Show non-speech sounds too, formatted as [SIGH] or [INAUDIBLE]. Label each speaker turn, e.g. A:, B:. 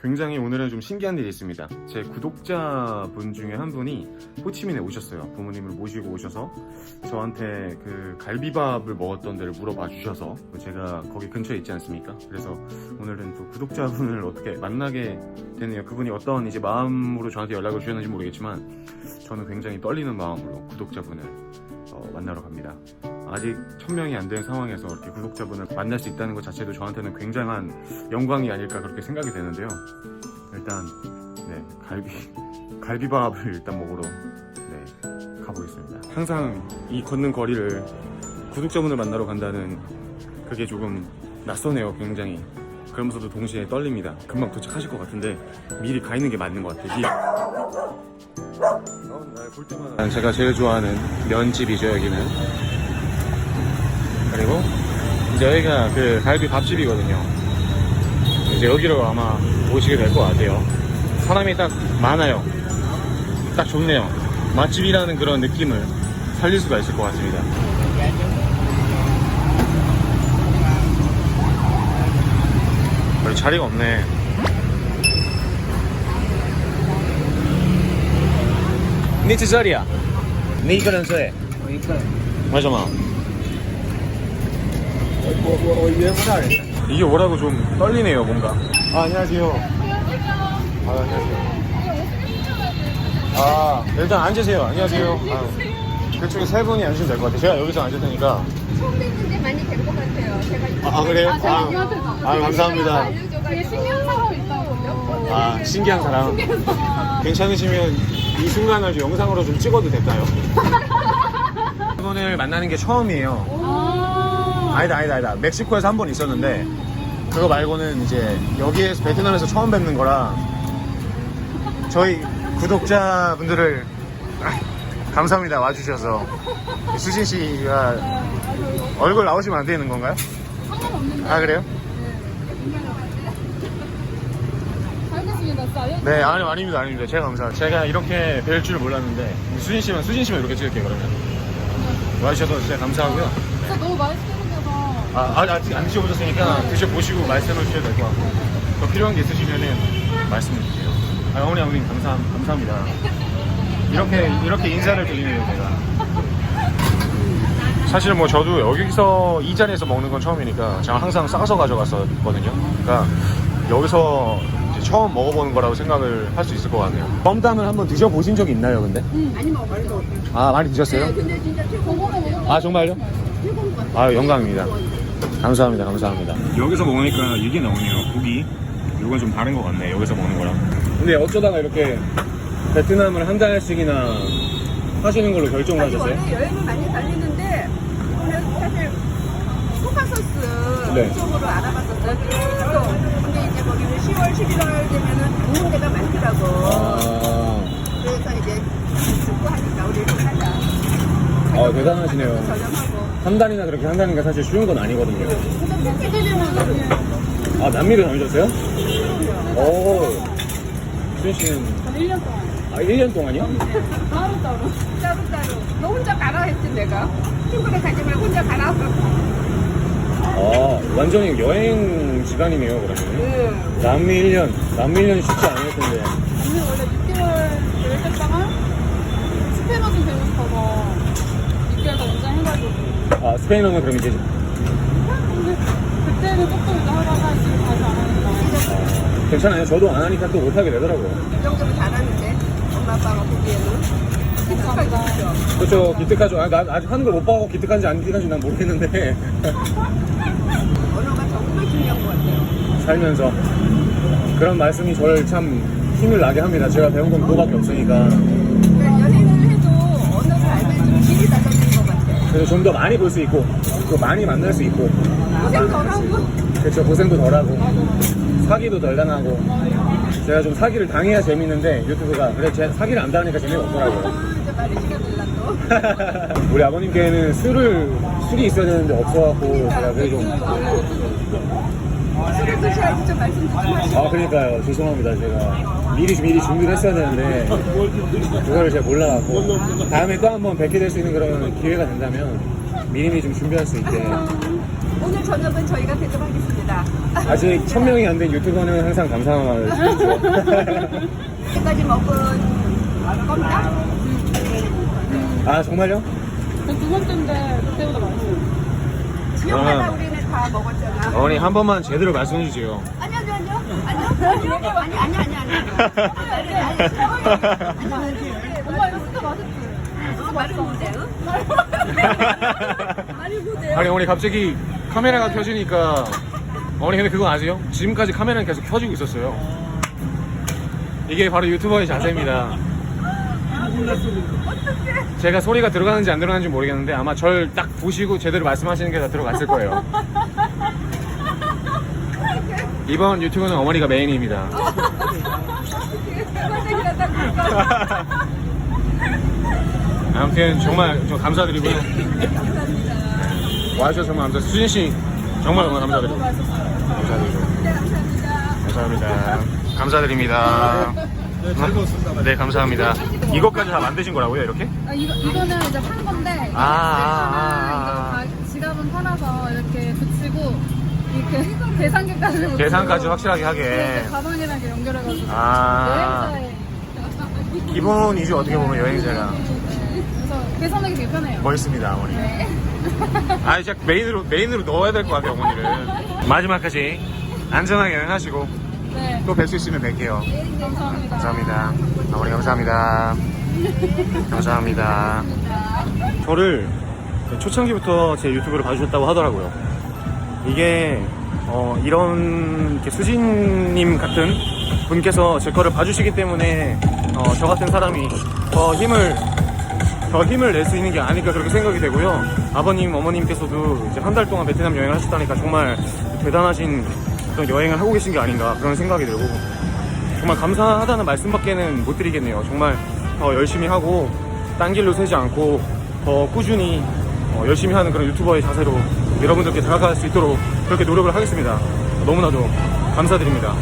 A: 굉장히 오늘은 좀 신기한 일이 있습니다. 제 구독자분 중에 한 분이 호치민에 오셨어요. 부모님을 모시고 오셔서 저한테 그 갈비밥을 먹었던 데를 물어봐 주셔서 제가 거기 근처에 있지 않습니까? 그래서 오늘은 또 구독자분을 어떻게 만나게 되네요. 그분이 어떤 이제 마음으로 저한테 연락을 주셨는지 모르겠지만 저는 굉장히 떨리는 마음으로 구독자분을 어, 만나러 갑니다. 아직 천명이 안 된 상황에서 이렇게 구독자분을 만날 수 있다는 것 자체도 저한테는 굉장한 영광이 아닐까 그렇게 생각이 되는데요. 일단 네 갈비 [LAUGHS] 갈비밥을 일단 먹으러 네 가보겠습니다. 항상 이 걷는 거리를 구독자분을 만나러 간다는 그게 조금 낯서네요. 굉장히 그러면서도 동시에 떨립니다. 금방 도착하실 것 같은데 미리 가 있는 게 맞는 것 같아요. 미리. 볼 때마다 제가 제일 좋아하는 면집이죠 여기는. 그리고 이제 여기가 그 갈비 밥집이거든요. 이제 여기로 아마 오시게 될 것 같아요. 사람이 딱 많아요. 딱 좋네요. 맛집이라는 그런 느낌을 살릴 수가 있을 것 같습니다. 여기 자리가 없네. 니这这里啊？你一个人睡？
B: 我一个人，
A: 为什么？
B: 어, 해보자 알겠다.
A: 이게 뭐라고 좀 떨리네요 뭔가. 아 안녕하세요. 아 안녕하세요. 아 일단 앉으세요. 안녕하세요. 아, 그쪽에 세 분이 앉으시면 될 것 같아요. 제가 여기서 앉을 테니까.
C: 손대는데 아, 많이 된 것 같아요. 제가
A: 아 그래요?
C: 아,
A: 아, 아 감사합니다. 아 신기한 사람. 괜찮으시면 이 순간을 영상으로 좀 찍어도 될까요? [LAUGHS] 이분을 만나는 게 처음이에요.
C: 아.
A: 아, 아니다, 아니다, 아니다. 멕시코에서 한 번 있었는데, 그거 말고는 이제 여기에서 베트남에서 처음 뵙는 거라, 저희 구독자분들을 아, 감사합니다. 와주셔서. 수진 씨가 얼굴 나오시면 안 되는 건가요?
C: 상관없는데.
A: 아, 그래요? 네, 아니, 아닙니다, 아닙니다. 제가 감사합니다. 제가 이렇게 뵐 줄 몰랐는데, 수진 씨만, 수진 씨만 이렇게 찍을게요, 그러면. 와주셔서 진짜 감사하고요.
C: 진짜 너무 맛있으셔서
A: 아, 아, 아직 안 드셔보셨으니까 드셔보시고 말씀을 주셔도 될 것 같고 더 필요한 게 있으시면은 말씀을 주세요. 아, 어머니, 어머니 감사, 감사합니다. 이렇게, 이렇게 인사를 드리네요, 제가. 사실 뭐 저도 여기서 이 자리에서 먹는 건 처음이니까 제가 항상 싸서 가져갔었거든요. 그러니까 여기서 이제 처음 먹어보는 거라고 생각을 할 수 있을 것 같네요. 껌담을 한번 드셔보신 적이 있나요, 근데?
C: 많이 먹어요.
A: 아, 많이 드셨어요?
C: 근데 진짜 최고.
A: 아, 정말요? 아 영광입니다. 감사합니다. 감사합니다. 여기서 먹으니까 이게 나오네요. 고기. 이건 좀 다른 것 같네. 여기서 먹는 거랑. 근데 어쩌다가 이렇게 베트남을 한 달씩이나 하시는 걸로 결정을
D: 아니,
A: 하셨어요?
D: 원래 여행을 많이 다니는데 오늘 사실 코카소스
A: 네.
D: 쪽으로 알아봤었어요. 근데 이제 거기는 10월, 11월 되면은 있는 데가 많더라고.
A: 아,
D: 그래서 이제 듣고 하니까 우리 이렇게 하자.
A: 아 대단하시네요.
D: 저렴하고.
A: 한 달이나 그렇게 한다는 게 사실 쉬운 건 아니거든요. 아 남미도 다니셨어요? 오. 수진 씨는
C: 1년 동안
A: 아 1년 동안이요?
C: 따로따로.
D: 따로따로. 너 혼자 가라 했지 내가. 친구랑 가지 말고 혼자 가라.
A: 아 완전히 여행 기간이네요 그러면.
D: 응.
A: 남미 1년, 남미 1년 쉽지 않을 텐데.
C: 언니 원래 6개월 계획했다가 스페인어 좀 배우고 싶어서 6개월 더 연장해가지고.
A: 아, 스페인어는 그럼 이제
C: 근데 그때는 조금 이제 하다가 지금 다시 안 하니까.
A: 아, 괜찮아요. 저도 안 하니까 또 못하게 되더라고요.
D: 이 정도면 잘하는데. 엄마 아빠가 보기에는.
C: 감사합니다.
A: 그렇죠. 기특하죠. 아, 나 아직 하는 걸 못 봐고 기특한지 안 기특한지 난 모르겠는데 [LAUGHS]
D: 언어가 정말 중요한 것 같아요.
A: 살면서 그런 말씀이 저를 참 힘을 나게 합니다. 제가 배운 건 그거밖에 없으니까. 그래서 좀 더 많이 볼 수 있고 또 많이 만날 수 있고
D: 고생 덜 하고.
A: 그렇죠. 고생도 덜하고 사기도 덜 당하고 제가 좀 사기를 당해야 재밌는데 유튜브가 그래 제 사기를 안 당하니까 재미가 없더라고요.
D: 이제 또. [LAUGHS]
A: 우리 아버님께는 술을 술이 있어야 되는데 없어갖고 제가 그래 좀
D: 술을 드셔야지 좀 말씀 좀 하시고.
A: 아 그러니까요 죄송합니다 제가 미리 미리 준비를 했어야 되는데 그거를 제가 몰라갖고 다음에 또 한 번 뵙게 될 수 있는 그런 기회가 된다면 미리미리 좀 준비할 수 있게
D: 오늘 저녁은 저희가 대접하겠습니다.
A: 아직 천 명이 안 된 유튜버는 항상 감사하죠.
D: 지금까지 [LAUGHS] 먹은 겁니다.
A: 아 정말요?
C: 두 번째인데 그때보다 맛있어요.
D: 지역마다
A: 아.
D: 우리는 다 먹었잖아.
A: 어머니 한 번만 제대로 말씀해 주세요.
D: 아니 아니 아니요. 아니요. 아니요. 아니 아니 아니 아니. 아니 아니 아니.
C: 엄마 이거 진짜 맛있지?
D: 어, 말을 못해. 말을 못해.
A: 아니 어머니 갑자기 카메라가 켜지니까 어머니 근데 그거 아세요? 지금까지 카메라는 계속 켜지고 있었어요. 이게 바로 유튜버의 자세입니다. 제가 소리가 들어가는지 안 들어가는지 모르겠는데 아마 절 딱 보시고 제대로 말씀하시는 게 다 들어갔을 거예요. [LAUGHS] 이번 유튜브는 어머니가 메인입니다. [LAUGHS] 아무튼 정말 저 감사드리고요. 와주셔서 정말 감사. 수진 씨 정말 정말 감사드리고. 감사드리고. 감사합니다. 감사드립니다.
B: 네, 즐거웠습니다.
A: 네 감사합니다. 이것까지 다 만드신 거라고요 이렇게?
C: 아, 이거, 이거는 이제 판 건데,
A: 아, 아, 아,
C: 하나 이거 가- 지갑은 팔아서 이렇게 붙이고, 이렇게 [LAUGHS] 계산기까지 붙이고.
A: 계산까지 확실하게
C: 이렇게
A: 하게.
C: 가방이랑 이렇게 연결해가지고.
A: 아.
C: 여행자에.
A: 기본이죠 어떻게 보면 여행자가
C: 그래서 계산하기 되게 편해요.
A: 멋있습니다 어머니.
C: 네.
A: 아 진짜 메인으로 메인으로 넣어야 될 것 같아요 어머니를. 마지막까지 안전하게 여행하시고
C: 네.
A: 또 뵐 수 있으면 뵐게요.
C: 감사합니다.
A: 감사합니다. 어머니 감사합니다. 감사합니다. 저를 초창기부터 제 유튜브를 봐주셨다고 하더라고요. 이게 어, 이런 수진님 같은 분께서 제 거를 봐주시기 때문에 어, 저 같은 사람이 더 힘을 더 힘을 낼 수 있는 게 아닐까 그렇게 생각이 되고요. 아버님, 어머님께서도 이제 한 달 동안 베트남 여행을 하셨다니까 정말 대단하신 그런 여행을 하고 계신 게 아닌가 그런 생각이 들고 정말 감사하다는 말씀밖에는 못 드리겠네요. 정말 더 열심히 하고 딴 길로 새지 않고 더 꾸준히 어, 열심히 하는 그런 유튜버의 자세로 여러분들께 다가갈 수 있도록 그렇게 노력을 하겠습니다. 너무나도 감사드립니다.